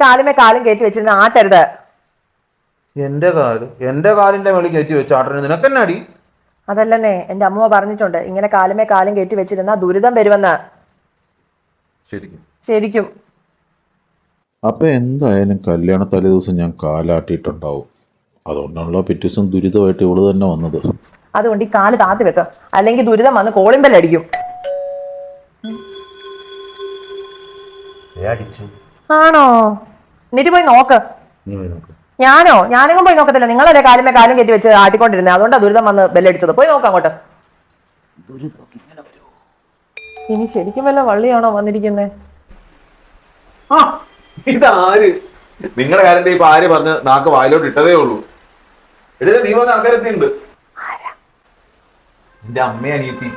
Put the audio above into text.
കാലുമേ കാലും കയറ്റി വെച്ചിരുന്ന ആട്ടരുത്. എന്റെ കാൽ എന്റെ കാലിന്റെ മേളിൽ കയറ്റി വെച്ച് ആട്ടന് നിനക്കെന്നെ അടി അതല്ലെന്നേ എന്റെ അമ്മ പറഞ്ഞിട്ടുണ്ട്. ഇങ്ങനെ കാലുമേ കാലും കയറ്റി വെച്ചിരുന്ന ദുരിതം വരുമെന്ന്. ശരിക്കും. ശരിക്കും. അപ്പം എന്തായാലും കല്യാണ തലേ ദിവസം ഞാൻ കാലാട്ടിയിട്ടുണ്ടാവും. അതുകൊണ്ടാണല്ലോ പിറ്റേ ദിവസം ദുരിതമായിട്ട് ഇവൾ തന്നെ വന്നത്. അതുകൊണ്ട് ഈ കാൽ താത്തി വെക്ക. അല്ലെങ്കിൽ ദുരിതം വന്ന് കോളിമ്പല്ലടിക്കും ആണോ? എന്നിട്ട് പോയി നോക്ക്. നീ പോയി നോക്ക്. ഞാനോ? ഞാനെങ്ങും പോയി നോക്കത്തില്ല. നിങ്ങളല്ലേ കാലുമേ കാലും കയറ്റി വെച്ച് ആട്ടിക്കൊണ്ടിരുന്നത് അതുകൊണ്ടാ ദുരിതം വന്ന് ബെല്ലടിച്ചത് പോയി നോക്കാം അങ്ങോട്ട്. ഇനി ശരിക്കും വല്ല വള്ളിയാണോ വന്നിരിക്കുന്നത് ആ, ഇതാര്? നിങ്ങളുടെ കാലിന്റെ ഇപ്പൊ ആര് പറഞ്ഞ് നാക്ക് വായിലോട്ട് ഇട്ടതേ ഉള്ളൂ. എഴുതി നീ. പറഞ്ഞ ആൾക്കാരെത്തിണ്ട് എന്റെ അനിയത്തി